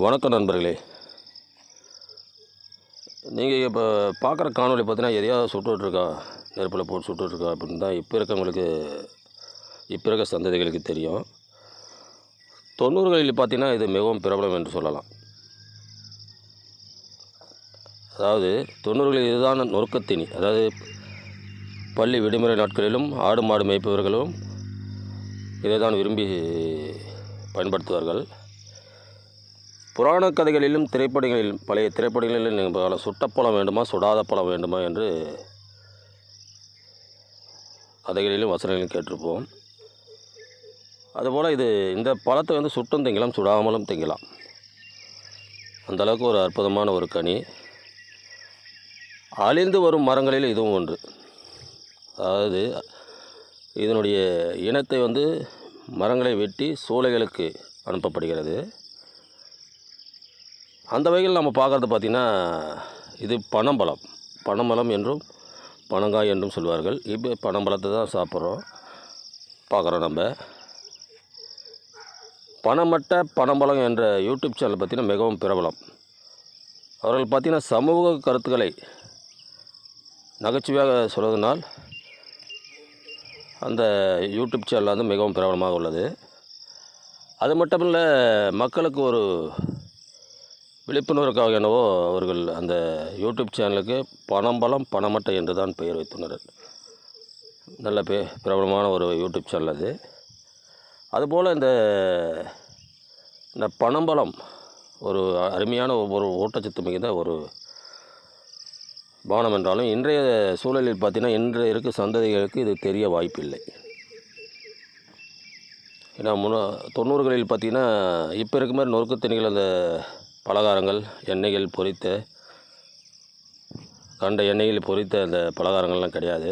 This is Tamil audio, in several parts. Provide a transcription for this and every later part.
வணக்கம் நண்பர்களே. நீங்கள் இப்போ பார்க்குற காணொலி பார்த்தீங்கன்னா எதையாவது சுட்டுட்ருக்கா நெருப்பில் போட்டு சுட்டுட்ருக்கா அப்படின்னு தான் இப்போ இருக்கவங்களுக்கு இப்போ இருக்க சந்ததிகளுக்கு தெரியும். தொண்ணூறுகளில் பார்த்தீங்கன்னா இது மிகவும் பிரபலம் என்று சொல்லலாம். அதாவது தொண்ணூறுகளில் இதுதான் நொறுக்கத்தீனி அதாவது பள்ளி விடுமுறை நாட்களிலும் ஆடு மாடு மேய்ப்பவர்களும் இதை தான் விரும்பி பயன்படுத்துவார்கள். புராண கதைகளிலும் திரைப்படங்களிலும் பழைய திரைப்படங்களிலும் நீங்கள் பல சுட்ட பழம் வேண்டுமா சுடாத பழம் வேண்டுமா என்று கதைகளிலும் வசனங்களிலும் கேட்டிருப்போம். அதுபோல் இது இந்த பழத்தை வந்து சுட்டும் திங்கலாம் சுடாமலும் திங்கலாம். அந்த அளவுக்கு ஒரு அற்புதமான ஒரு கனி. அழிந்து வரும் மரங்களில் இதுவும் ஒன்று. அதாவது இதனுடைய இனத்தை வந்து மரங்களை வெட்டி சூளைகளுக்கு அனுப்பப்படுகிறது. அந்த வகையில் நம்ம பார்க்குறது பார்த்திங்கன்னா இது பனம்பழம். பனம்பழம் என்றும் பனங்காய் என்றும் சொல்வார்கள். இப்போ பனம்பழத்தை தான் சாப்பிட்றோம். பார்க்குறோம் நம்ம. பணமட்ட பனம்பழம் என்ற யூடியூப் சேனல் பார்த்திங்கன்னா மிகவும் பிரபலம். அவர்கள் பார்த்திங்கன்னா சமூக கருத்துக்களை நகைச்சுவையாக சொல்வதனால் அந்த யூடியூப் சேனல் வந்து மிகவும் பிரபலமாக உள்ளது. அது மட்டும் இல்லை மக்களுக்கு ஒரு விழிப்புணர்வுக்காக என்னவோ அவர்கள் அந்த யூடியூப் சேனலுக்கு பணம்பலம் பணமட்டை என்று தான் பெயர் வைத்துள்ளனர். நல்ல பே பிரபலமான ஒரு யூடியூப் சேனல் அது. அதுபோல் இந்த இந்த பணம்பலம் ஒரு அருமையான ஒரு ஊட்டச்சத்து மிகுந்த ஒரு பானம் என்றாலும் இன்றைய சூழலில் பார்த்தீங்கன்னா இன்றைய இருக்க சந்ததிகளுக்கு இது தெரிய வாய்ப்பில்லை. ஏன்னா முன்ன தொண்ணூறுகளில் பார்த்தீங்கன்னா இப்போ இருக்க மாதிரி நொறுக்குத்தணிகள் அந்த பலகாரங்கள் எண்ணெய்கள் பொரித்த கண்ட எண்ணெய்கள் பொரித்த அந்த பலகாரங்கள்லாம் கிடையாது.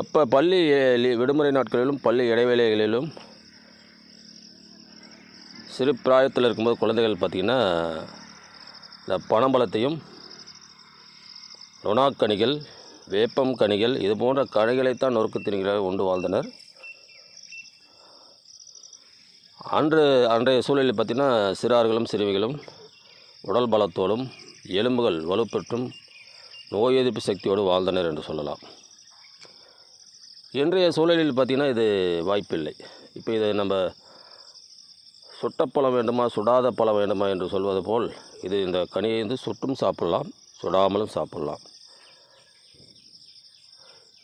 அப்போ பள்ளி விடுமுறை நாட்களிலும் பள்ளி இடைவேளைகளிலும் சிறு பிராயத்தில் இருக்கும்போது குழந்தைகள் பார்த்திங்கன்னா இந்த பனம்பழத்தையும் நொணாக்கனிகள் வேப்பம் கனிகள் இது போன்ற கனிகளைத்தான் நொறுக்குத்தணிகளாக உண்டு வாழ்ந்தனர். அன்று அன்றைய சூழலில் பார்த்திங்கன்னா சிறார்களும் சிறுமிகளும் உடல் பலத்தோடும் எலும்புகள் வலுப்பெற்றும் நோய் எதிர்ப்பு சக்தியோடு வாழ்ந்தனர் என்று சொல்லலாம். இன்றைய சூழலில் பார்த்திங்கன்னா இது வாய்ப்பில்லை. இப்போ இதை நம்ம சுட்ட பழம் வேண்டுமா சுடாத பழம் வேண்டுமா என்று சொல்வது போல் இது இந்த கனியை வந்து சுட்டும் சாப்பிடலாம் சுடாமலும் சாப்பிடலாம்.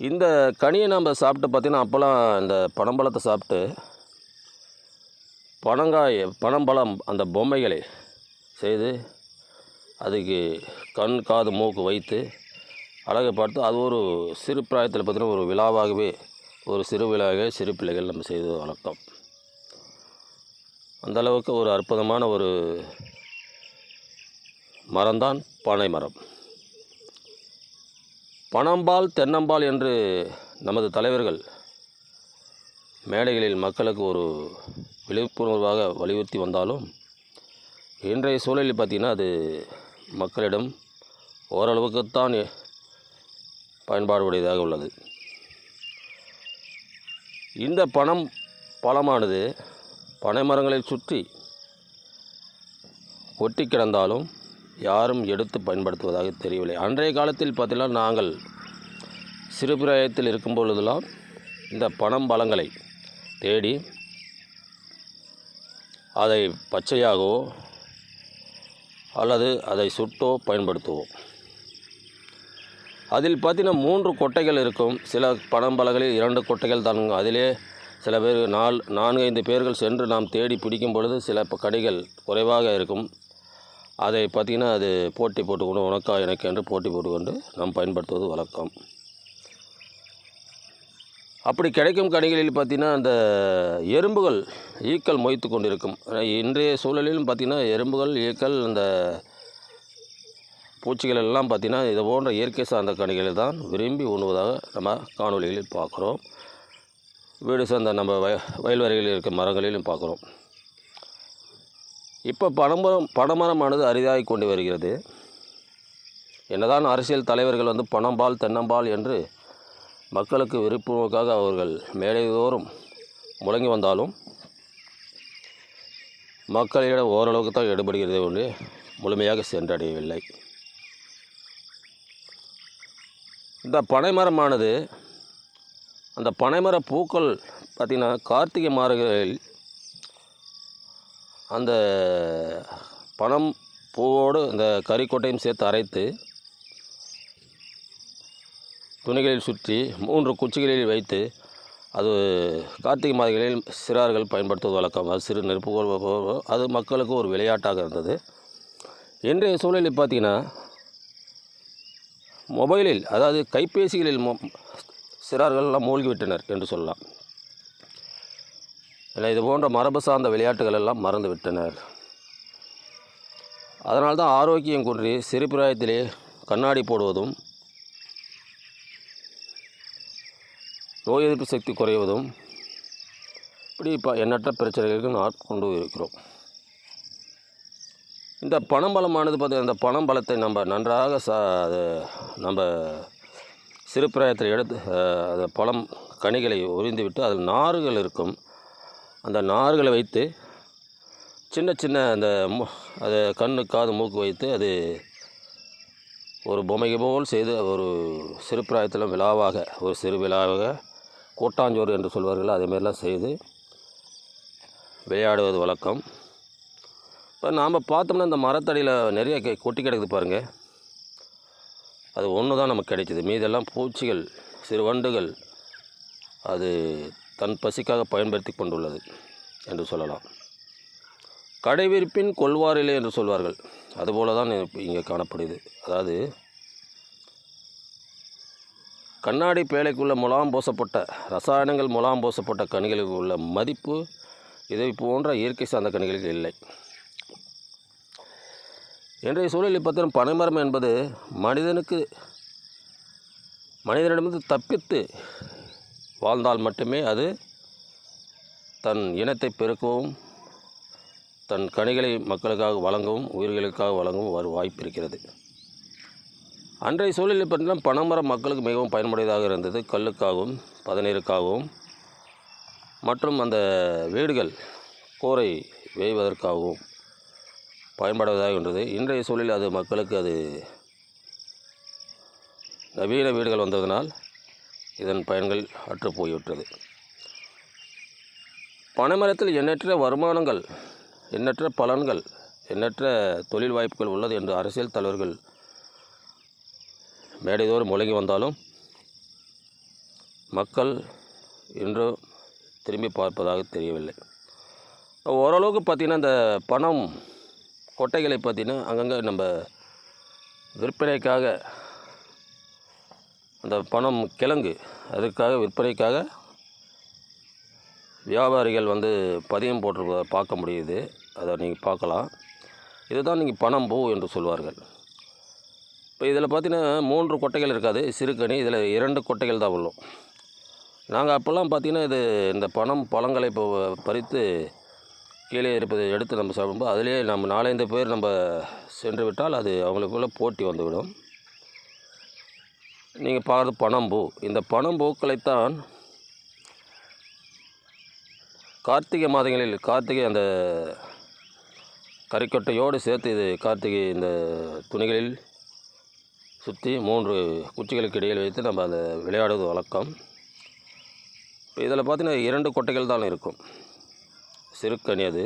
இந்த கனியை நம்ம சாப்பிட்டு பார்த்திங்கன்னா அப்போல்லாம் இந்த பனம்பழத்தை சாப்பிட்டு பனங்காய் பனம்பழம் அந்த பொம்மைகளை செய்து அதுக்கு கண் காது மூக்கு வைத்து அழகை பார்த்து அது ஒரு சிறு பிராயத்தில் பார்த்தீங்கன்னா ஒரு விழாவாகவே ஒரு சிறு விழாவே சிறு பிள்ளைகள் நம்ம செய்து வளர்த்தோம். அந்த அளவுக்கு ஒரு அற்புதமான ஒரு மரம்தான் பனை மரம். பனம்பால் தென்னம்பால் என்று நமது தலைவர்கள் மேடைகளில் மக்களுக்கு ஒரு விழிப்புணர்வாக வலியுறுத்தி வந்தாலும் இன்றைய சூழலில் பார்த்திங்கன்னா அது மக்களிடம் ஓரளவுக்குத்தான் பயன்பாடுடையதாக உள்ளது. இந்த பணம் பழமானது பனை மரங்களை சுற்றி ஒட்டி கிடந்தாலும் யாரும் எடுத்து பயன்படுத்துவதாக தெரியவில்லை. அன்றைய காலத்தில் பார்த்தீங்கன்னா நாங்கள் சிறுபிராயத்தில் இருக்கும் பொழுதெல்லாம் இந்த பணம் பழங்களை தேடி அதை பச்சையாகவோ அல்லது அதை சுட்டோ பயன்படுத்துவோம் அதில் பார்த்தீங்கன்னா மூன்று கொட்டைகள் இருக்கும். சில பனம்பழங்களில் இரண்டு கொட்டைகள் தான். அதிலே சில பேர் நால் நான்கு ஐந்து பேர்கள் சென்று நாம் தேடி பிடிக்கும் பொழுது சில ப- குறைவாக இருக்கும். அதை பார்த்திங்கன்னா அது போட்டி போட்டுக்கொண்டு உனக்கா எனக்கு என்று போட்டி போட்டுக்கொண்டு நாம் பயன்படுத்துவது வழக்கம். அப்படி கிடைக்கும் கனிகளில் பார்த்திங்கன்னா அந்த எறும்புகள் ஈக்கள் மொய்த்து கொண்டிருக்கும். இன்றைய சூழலிலும் பார்த்திங்கன்னா எறும்புகள் ஈக்கள் அந்த பூச்சிகள் எல்லாம் பார்த்திங்கன்னா இது போன்ற இயற்கை சார்ந்த கனிகளை தான் விரும்பி உண்ணுவதாக நம்ம காணொளிகளில் பார்க்குறோம். வீடு சார்ந்த நம்ம வய வயல்வரைகளில் இருக்க மரங்களிலும் பார்க்குறோம். இப்போ பனமரம் பனமரமானது அரிதாகி கொண்டு வருகிறது. என்னதான் அரசியல் தலைவர்கள் வந்து பனம்பால் தென்னம்பால் என்று மக்களுக்கு விருப்பமுக்காக அவர்கள் மேடைதோறும் முழங்கி வந்தாலும் மக்களிடம் ஓரளவுக்கு தான் எடுபடுகிறதே ஒன்று. முழுமையாக சென்றடையவில்லை. இந்த பனைமரமானது அந்த பனைமர பூக்கள் பார்த்திங்கன்னா கார்த்திகை மாறுகளில் அந்த பனம் பூவோடு இந்த கறிக்கொட்டையும் சேர்த்து அரைத்து துணிகளில் சுற்றி மூன்று குச்சிகளில் வைத்து அது கார்த்திகை மாதங்களில் சிறார்கள் பயன்படுத்துவது வழக்கம். அது சிறு நெருப்பு அது மக்களுக்கு ஒரு விளையாட்டாக இருந்தது. இன்றைய சூழலில் பார்த்தீங்கன்னா மொபைலில் அதாவது கைபேசிகளில் மொ சிறார்கள் எல்லாம் மூழ்கிவிட்டனர் என்று சொல்லலாம். இல்லை இது போன்ற மரபு சார்ந்த விளையாட்டுகள் எல்லாம் மறந்து விட்டனர். அதனால்தான் ஆரோக்கியம் குன்றி சிறுபிராயத்திலே கண்ணாடி போடுவதும் நோய் எதிர்ப்பு சக்தி குறைவதும் இப்படி இப்போ எண்ணற்ற பிரச்சனைகளுக்கு நாம் கொண்டு இருக்கிறோம். இந்த பனம்பழமானது பார்த்து அந்த பனம்பழத்தை நம்ம நன்றாக சா நம்ம சிறுபிராயத்தில் எடுத்து அந்த பழம் கனிகளை உறிந்துவிட்டு அதில் நார்கள் இருக்கும். அந்த நார்களை வைத்து சின்ன சின்ன அந்த மு- அது கண்ணு காது மூக்கு வைத்து அது ஒரு பொம்மைக்கு போல் செய்து ஒரு சிறுபிராயத்தில் விழாவாக ஒரு சிறு விழாவாக கூட்டாஞ்சோறு என்று சொல்வார்கள் அதேமாரிலாம் செய்து விளையாடுவது வழக்கம். இப்போ நாம் பார்த்தோம்னா இந்த மரத்தடியில் நிறைய கெ- கொட்டி கிடக்குது பாருங்கள் அது ஒன்று தான் நமக்கு கிடைக்கிது மீதெல்லாம் பூச்சிகள் சிறு வண்டுகள் அது தன் பசிக்காக பயன்படுத்தி கொண்டுள்ளது என்று சொல்லலாம். கடைவிரிப்பின் கொள்வாரிலே என்று சொல்வார்கள். அதுபோல தான் இங்கே காணப்படுது. அதாவது கண்ணாடி பேழைக்குள்ள முலாம் பூசப்பட்ட ரசாயனங்கள் முலாம் பூசப்பட்ட கனிகளுக்கு உள்ள மதிப்பு இதை போன்ற இயற்கை சார்ந்த கனிகளுக்கு இல்லை. இன்றைய சூழலில் பார்த்தீங்கன்னா பனைமரம் என்பது மனிதனுக்கு மனிதனிடமிருந்து தப்பித்து வாழ்ந்தால் மட்டுமே அது தன் இனத்தை பெருக்கவும் தன் கனிகளை மக்களுக்காக வழங்கவும் உயிர்களுக்காக வழங்கவும் ஒரு வாய்ப்பு இருக்கிறது. அன்றைய சூழலில் பார்த்தீங்கன்னா பனைமரம் மக்களுக்கு மிகவும் பயனுடையதாக இருந்தது. கல்லுக்காகவும் பதநீருக்காகவும் மற்றும் அந்த வீடுகள் கூரை வேய்வதற்காகவும் பயன்படுவதாக இருந்தது. இன்றைய சூழலில் அது மக்களுக்கு அது நவீன வீடுகள் வந்ததனால் இதன் பயன்கள் அற்று போய்விட்டது. பனைமரத்தில் எண்ணற்ற வருமானங்கள் எண்ணற்ற பலன்கள் எண்ணற்ற தொழில் வாய்ப்புகள் உள்ளது என்று அரசியல் தலைவர்கள் மேடைதோறும் முழங்கி வந்தாலும் மக்கள் இன்று திரும்பி பார்ப்பதாக தெரியவில்லை. ஓரளவுக்கு பார்த்திங்கன்னா இந்த பணம் கொட்டைகளை பார்த்திங்கன்னா அங்கங்கே நம்ம விற்பனைக்காக அந்த பணம் கிழங்கு அதுக்காக விற்பனைக்காக வியாபாரிகள் வந்து பதியம் போட்டிருப்பதை பார்க்க முடியுது. அதை நீங்கள் பார்க்கலாம். இதுதான் நீங்கள் பணம் பூ என்று சொல்வார்கள். இப்போ இதில் பார்த்தீங்கன்னா மூன்று கொட்டைகள் இருக்காது சிறுகனி இதில் இரண்டு கொட்டைகள் தான் உள்ளோம். நாங்கள் அப்போல்லாம் பார்த்தீங்கன்னா இது இந்த பணம் பழங்களை இப்போ பறித்து கீழே இருப்பதை எடுத்து நம்ம சாப்பிடும்போது அதிலே நம்ம நாலஞ்சு பேர் நம்ம சென்று விட்டால் அது அவங்களுக்குள்ளே போட்டி வந்துவிடும். நீங்கள் பார்க்குறது பனம்பூ இந்த பனம்பூக்களைத்தான் கார்த்திகை மாதங்களில் கார்த்திகை அந்த கறிக்கொட்டையோடு சேர்த்து இது கார்த்திகை இந்த துணிகளில் சுற்றி மூன்று குச்சிகளுக்கு இடையில் வைத்து நம்ம அந்த விளையாடுவது வழக்கம். இப்போ இதில் பார்த்தீங்கன்னா இரண்டு கொட்டைகள் தான் இருக்கும். சிறுக்கனி அது.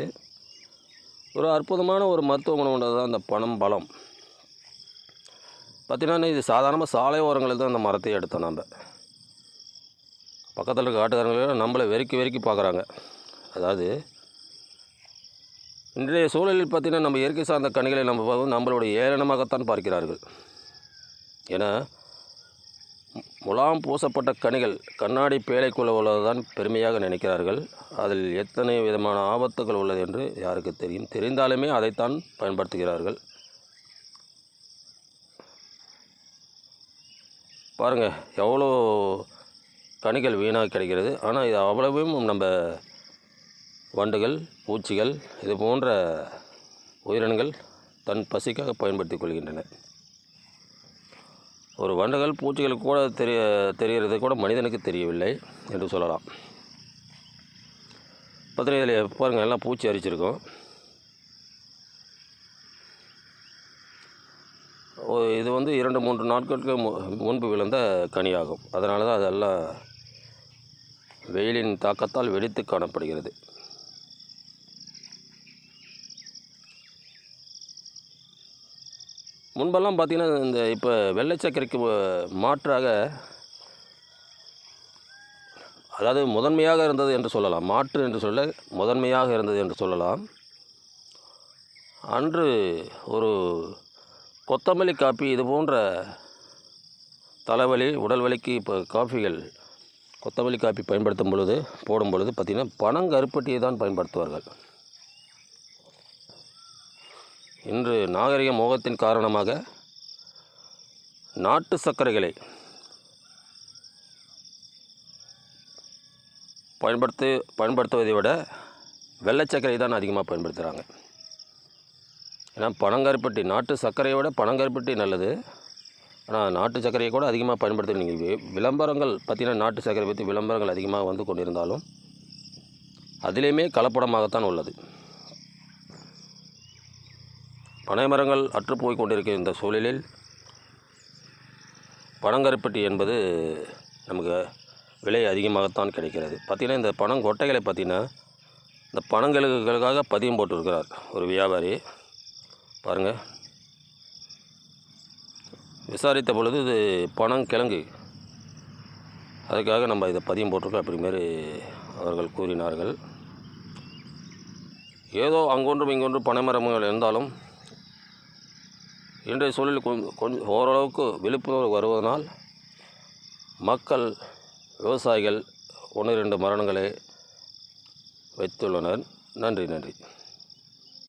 ஒரு அற்புதமான ஒரு மருத்துவ குணம் கொண்டது தான் அந்த பணம் பலம் பார்த்தீங்கன்னா இது சாதாரணமாக சாலை ஓரங்களில் தான் அந்த மரத்தை எடுத்தோம் நம்ம. பக்கத்தில் இருக்க காட்டுக்காரங்கள நம்மளை வெறுக்கி வெறுக்கி பார்க்குறாங்க. அதாவது இன்றைய சூழலில் பார்த்தீங்கன்னா நம்ம இயற்கை சார்ந்த கனிகளை நம்ம பார்க்கும் நம்மளுடைய ஏளனமாகத்தான் பார்க்கிறார்கள். என முலாம் பூசப்பட்ட கனிகள் கண்ணாடி பேழைக்குள்ள உள்ளதுதான் பெருமையாக நினைக்கிறார்கள். அதில் எத்தனை விதமான ஆபத்துகள் உள்ளது என்று யாருக்கு தெரியும். தெரிந்தாலுமே அதைத்தான் பயன்படுத்துகிறார்கள். பாருங்கள் எவ்வளோ கனிகள் வீணாக கிடைக்கிறது. ஆனால் இது அவ்வளவும் நம்ம வண்டுகள் பூச்சிகள் இது போன்ற உயிரினங்கள் தன் பசிக்காக பயன்படுத்திக் கொள்கின்றன. ஒரு வண்டுகள் பூச்சிகளுக்கு கூட தெரிய தெரிகிறது கூட மனிதனுக்கு தெரியவில்லை என்று சொல்லலாம். பார்த்தீங்கன்னா பாருங்கள் எல்லாம் பூச்சி அரிச்சிருக்கும். இது வந்து இரண்டு மூன்று நாட்களுக்கு முன்பு விழுந்த கனியாகும். அதனால தான் அதெல்லாம் வெயிலின் தாக்கத்தால் வெடித்து காணப்படுகிறது. முன்பெல்லாம் பார்த்திங்கன்னா இந்த இப்போ வெள்ளை சர்க்கரைக்கு மாற்றாக அதாவது முதன்மையாக இருந்தது என்று சொல்லலாம். மாற்று என்று சொல்ல முதன்மையாக இருந்தது என்று சொல்லலாம். அன்று ஒரு கொத்தமல்லி காப்பி இது போன்ற தலைவலி உடல் வலிக்கு இப்போ காஃபிகள் கொத்தமல்லி காப்பி பயன்படுத்தும் பொழுது போடும் பொழுது பார்த்திங்கன்னா பனங்கருப்பட்டியை தான் பயன்படுத்துவார்கள். இன்று நாகரிக மோகத்தின் காரணமாக நாட்டு சர்க்கரைகளை பயன்படுத்து பயன்படுத்துவதை விட வெள்ளை சர்க்கரை தான் அதிகமாக பயன்படுத்துகிறாங்க. ஏன்னா பனங்கருப்பட்டி நாட்டு சர்க்கரையை விட பனங்கருப்பட்டி நல்லது. ஆனால் நாட்டு சர்க்கரையை கூட அதிகமாக பயன்படுத்த நீங்கள் விளம்பரங்கள் பார்த்திங்கன்னா நாட்டு சர்க்கரை பற்றி விளம்பரங்கள் அதிகமாக வந்து கொண்டிருந்தாலும் அதிலேயுமே கலப்படமாகத்தான் உள்ளது. பனை மரங்கள் அற்றுப்போய் கொண்டிருக்கிற இந்த சூழலில் பனங்கருப்பட்டி என்பது நமக்கு விலை அதிகமாகத்தான் கிடைக்கிறது. பார்த்திங்கன்னா இந்த பனங்கொட்டைகளை பார்த்திங்கன்னா இந்த பனங்கிழங்குகளுக்காக பதியம் போட்டிருக்கிறார் ஒரு வியாபாரி. பாருங்கள் விசாரித்த பொழுது இது பனங்கிழங்கு அதுக்காக நம்ம இதை பதியம் போட்டிருக்கோம் அப்படிமாரி அவர்கள் கூறினார்கள். ஏதோ அங்கொன்றும் இங்கொன்றும் பனைமரங்கள் இருந்தாலும் இன்றைய சூழலில் கொஞ்சம் கொஞ்சம் ஓரளவுக்கு விழிப்புணர்வு வருவதனால் மக்கள் விவசாயிகள் ஒன்று ரெண்டு மரணங்களை வைத்துள்ளனர். நன்றி நன்றி.